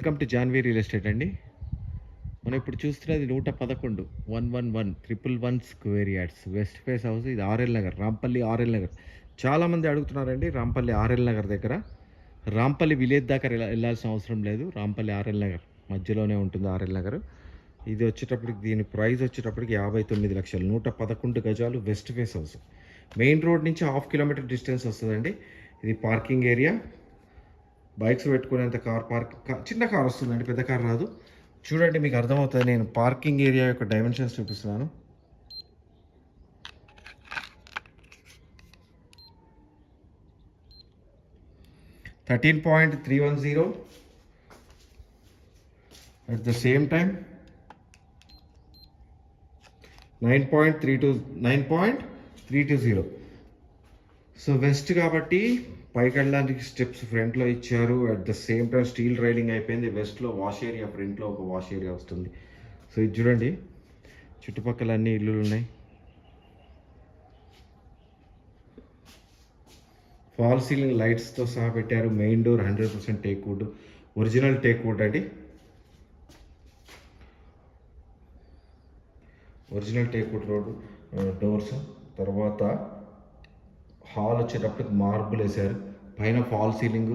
Welcome to Janvi real estate అండి. మనం ఇప్పుడు చూస్తున్నది నూట పదకొండు one one one triple one square yards west face house ఇది R L Nagar Rampally R L Nagar. చాలామంది అడుగుతున్నారండి రాంపల్లి ఆర్ఎల్ నగర్ దగ్గర. రాంపల్లి విలేజ్ దాకా వెళ్ళాల్సిన అవసరం లేదు. రాంపల్లి ఆర్ఎల్ నగర్ మధ్యలోనే ఉంటుంది ఆర్ఎల్ నగర్. ఇది వచ్చేటప్పటికి దీని ప్రైస్ వచ్చేటప్పటికి యాభై తొమ్మిది లక్షలు నూట పదకొండు గజాలు west face house. Main road నుంచి హాఫ్ కిలోమీటర్ డిస్టెన్స్ వస్తుందండి. ఇది పార్కింగ్ ఏరియా. బైక్స్ పెట్టుకునేంత కార్ పార్క్ చిన్న కార్ వస్తుందండి పెద్ద కార్ రాదు. చూడండి మీకు అర్థమవుతుంది. నేను పార్కింగ్ ఏరియా యొక్క డైమెన్షన్స్ చూపిస్తున్నాను. Thirteen point three one zero at the same time nine point three two nine point three two zero. So west కాబట్టి పైకి వెళ్ళడానికి స్టెప్స్ ఫ్రంట్లో ఇచ్చారు. At the same time steel railing అయిపోయింది. వెస్ట్లో వాష్ ఏరియా ఫ్రంట్లో ఒక వాష్ ఏరియా వస్తుంది. సో ఇది చూడండి. చుట్టుపక్కల అన్ని ఇల్లులు ఉన్నాయి ఫాల్ సీలింగ్ లైట్స్తో సహా పెట్టారు. Main door hundred percent teak wood original teak wood అండి. Original teak wood road doors తర్వాత హాల్ వచ్చేటప్పటికి మార్బుల్ వేశారు. పైన ఫాల్ సీలింగ్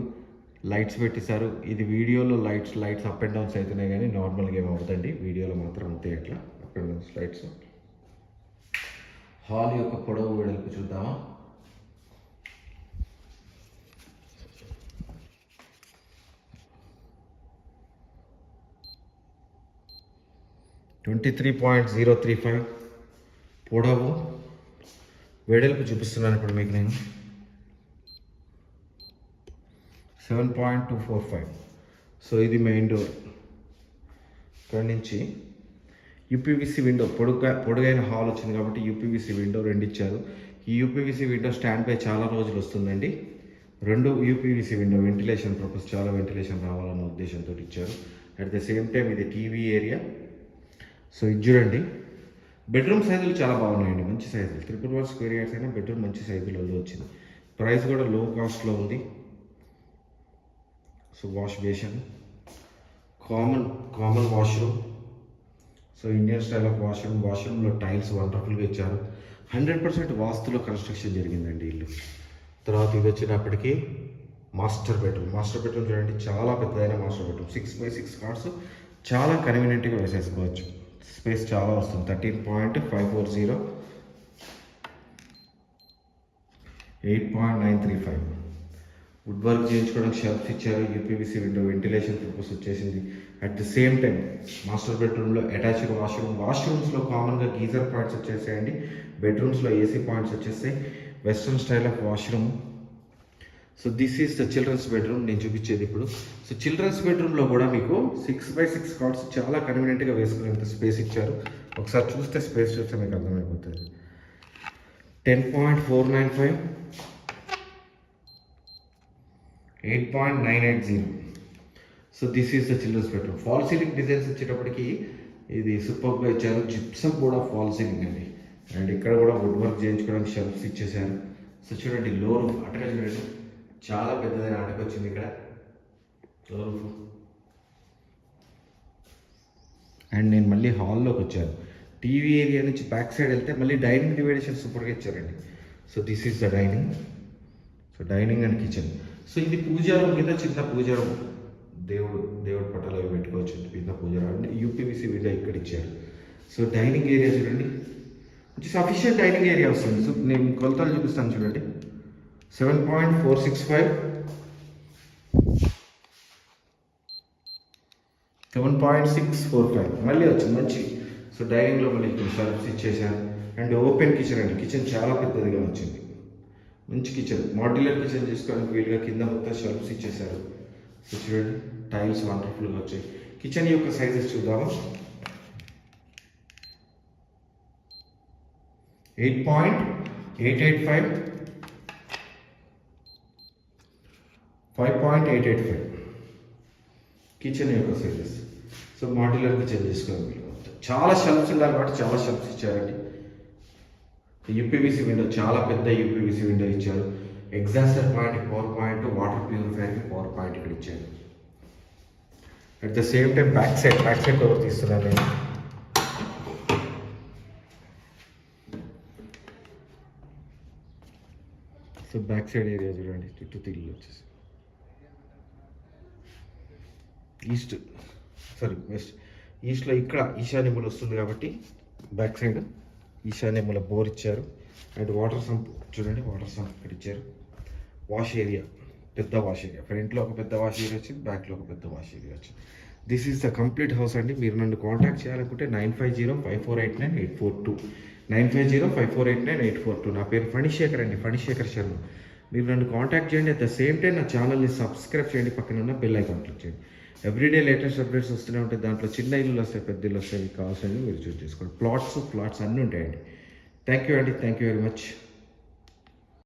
లైట్స్ పెట్టేశారు. ఇది వీడియోలో lights lights up and downs అవుతున్నాయి కానీ నార్మల్గా ఏమి అవుతుంది వీడియోలో మాత్రం అంతే అట్లా up and downs lights. Hall యొక్క పొడవు వెడల్పు చూద్దామా? Twenty three point zero three five. పొడవు వెడల్పు చూపిస్తున్నాను ఇప్పుడు మీకు నేను. Seven point two four five. So ఇది మెయిన్ డోర్. ఇక్కడ నుంచి యూపీవీసీ విండో పొడుగా పొడుగైన హాల్ వచ్చింది కాబట్టి యూపీవీసీ విండో రెండు ఇచ్చారు. ఈ యూపీవీసీ విండో స్టాండ్ బై చాలా రోజులు వస్తుందండి. రెండు యూపీవీసీ విండో వెంటిలేషన్ పర్పస్ చాలా వెంటిలేషన్ రావాలన్న ఉద్దేశంతో ఇచ్చారు. అట్ ద సేమ్ టైం ఇది టీవీ ఏరియా. సో ఇది చూడండి. బెడ్రూమ్ సైజులు చాలా బాగున్నాయండి మంచి సైజులు. త్రిపుల్ వన్ స్క్వేర్ యార్డ్స్ అయినా బెడ్రూమ్ మంచి సైజులలో వచ్చింది. ప్రైస్ కూడా లో కాస్ట్లో ఉంది. So wash basin. Common common washroom. So Indian style of washroom. వాష్రూమ్లో tiles వండర్ఫుల్గా ఇచ్చారు. హండ్రెడ్ పర్సెంట్ వాస్తులో కన్స్ట్రక్షన్ జరిగిందండి ఇల్లు. తర్వాత ఇది వచ్చినప్పటికీ మాస్టర్ బెడ్రూమ్. మాస్టర్ బెడ్రూమ్ చూడండి చాలా పెద్దదైన master bedroom. Six by six cards చాలా కన్వీనియంట్గా వేసేసుకోవచ్చు. స్పేస్ చాలా వస్తుంది. Thirteen point five four zero. Eight point nine three five. Wood work చేయించుకోవడానికి షెల్ఫ్స్ ఇచ్చారు. యూపీవీసీ విండో వెంటిలేషన్ పర్పస్ వచ్చేసింది. At the same time master బెడ్రూమ్లో అటాచ్డ్ వాష్రూమ్. వాష్రూమ్స్లో కామన్గా గీజర్ పాయింట్స్ వచ్చేసాయండి. బెడ్రూమ్స్లో ఏసీ పాయింట్స్ వచ్చేసాయి western style of washroom. So this is the children's bedroom నేను చూపించేది ఇప్పుడు. సో చిల్డ్రన్స్ బెడ్రూమ్లో కూడా మీకు సిక్స్ బై సిక్స్ కార్డ్స్ చాలా కన్వీనియంట్గా వేసుకునేంత స్పేస్ ఇచ్చారు. ఒకసారి చూస్తే స్పేస్ చూస్తే మీకు అర్థమైపోతుంది. Ten point four nine five eight point nine eight zero so this is the children's bedroom fall ceiling designs వచ్చేటప్పటికి ఇది సూపర్గా ఇచ్చారు. జిప్సమ్ కూడా ఫాల్ సీలింగ్ అండి. అండ్ ఇక్కడ కూడా వుడ్ వర్క్ చేయించుకోవడానికి షెల్ఫ్స్ ఇచ్చేసారు సో చూడండి లో రూఫ్ చూడండి చాలా పెద్దదైన ఆటకు వచ్చింది ఇక్కడ అండ్ నేను మళ్ళీ హాల్లోకి వచ్చాను. టీవీ ఏరియా నుంచి బ్యాక్ సైడ్ వెళ్తే మళ్ళీ డైనింగ్ డివైడేషన్ సూపర్గా ఇచ్చారండి. So this is the dining. So dining and kitchen. So ఇది పూజా రూమ్ కింద చిన్న పూజా రూమ్ దేవుడు దేవుడు పట్టాలు అవి పెట్టుకోవచ్చు. చిన్న పూజా రూమ్ యూపీవీసీ విండో ఇక్కడ ఇచ్చారు. సో డైనింగ్ ఏరియా చూడండి. సఫిషియంట్ డైనింగ్ ఏరియా వస్తుంది. సో నేను కొలతలు చూపిస్తాను చూడండి. Seven point four six five. Seven point six four five. మళ్ళీ వచ్చింది మంచి. సో డైనింగ్లో మళ్ళీ ఇక్కడ సర్వీస్ ఇచ్చేసాను అండ్ ఓపెన్ కిచెన్ అండి. కిచెన్ చాలా పెద్దదిగా వచ్చింది. మంచి కిచెన్ మాడ్యులర్ కిచెన్ చేసుకోవడానికి వీలుగా కింద మొత్తం షెల్ఫ్స్ ఇచ్చేసారు సో చూడండి టైల్స్ వండర్ఫుల్గా వచ్చాయి. కిచెన్ యొక్క సైజెస్ చూద్దాము? Eight point eight eight five five point eight eight five kitchen యొక్క సైజెస్ సో మాడ్యులర్ కిచెన్ చేసుకోవాలి మీరు. చాలా షెల్ఫ్స్ ఉండాలి కాబట్టి చాలా షెల్ఫ్స్ ఇచ్చారండి. యూపీవీసీ విండో చాలా పెద్ద యూపీవీసీ విండో ఇచ్చారు. Exhauster point power point water ప్యూరిఫైర్కి power point ఇక్కడ ఇచ్చారు. At the same time back side back side door తీస్తున్నాను నేను. సో బ్యాక్ సైడ్ ఏరియా చూడండి. చుట్టూ తిరిగి వచ్చేసి. ఈస్ట్ సారీ వెస్ట్ ఈస్ట్లో ఇక్కడ ఈశాన్యములు వస్తుంది కాబట్టి బ్యాక్ సైడ్ ఈశాన్యముల బోర్ ఇచ్చారు. అండ్ వాటర్ సంప్ చూడండి వాటర్ సంప్ ఇక్కడ ఇచ్చారు. వాష్ ఏరియా పెద్ద వాష్ ఏరియా ఫ్రంట్లో ఒక పెద్ద వాష్ ఏరియా వచ్చింది బ్యాక్లో ఒక పెద్ద వాష్ ఏరియా వచ్చింది. This is the complete house అండి. మీరు నన్ను కాంటాక్ట్ చేయాలనుకుంటే nine five zero five four eight nine eight four two nine five zero five four eight nine eight four two నా పేరు ఫణిశేఖర్ అండి ఫణిశేఖర్ శర్మ. మీరు నన్ను కాంటాక్ట్ చేయండి. అట్ ద సేమ్ టైం నా ఛానల్ని సబ్స్క్రైబ్ చేయండి. పక్కన ఉన్న బెల్ ఐకాన్ క్లిక్ చేయండి. ఎవ్రీడే లేటెస్ట్ అప్డేట్స్ వస్తూనే ఉంటాయి. దాంట్లో చిన్న ఇల్లు వస్తాయి పెద్ద ఇల్లు వస్తాయి. మీకు కావాల్సినవి మీరు చూస్ చేసుకోండి. ప్లాట్స్ ప్లాట్స్ అన్నీ ఉంటాయండి. థ్యాంక్ యూ అండి థ్యాంక్ యూ వెరీ మచ్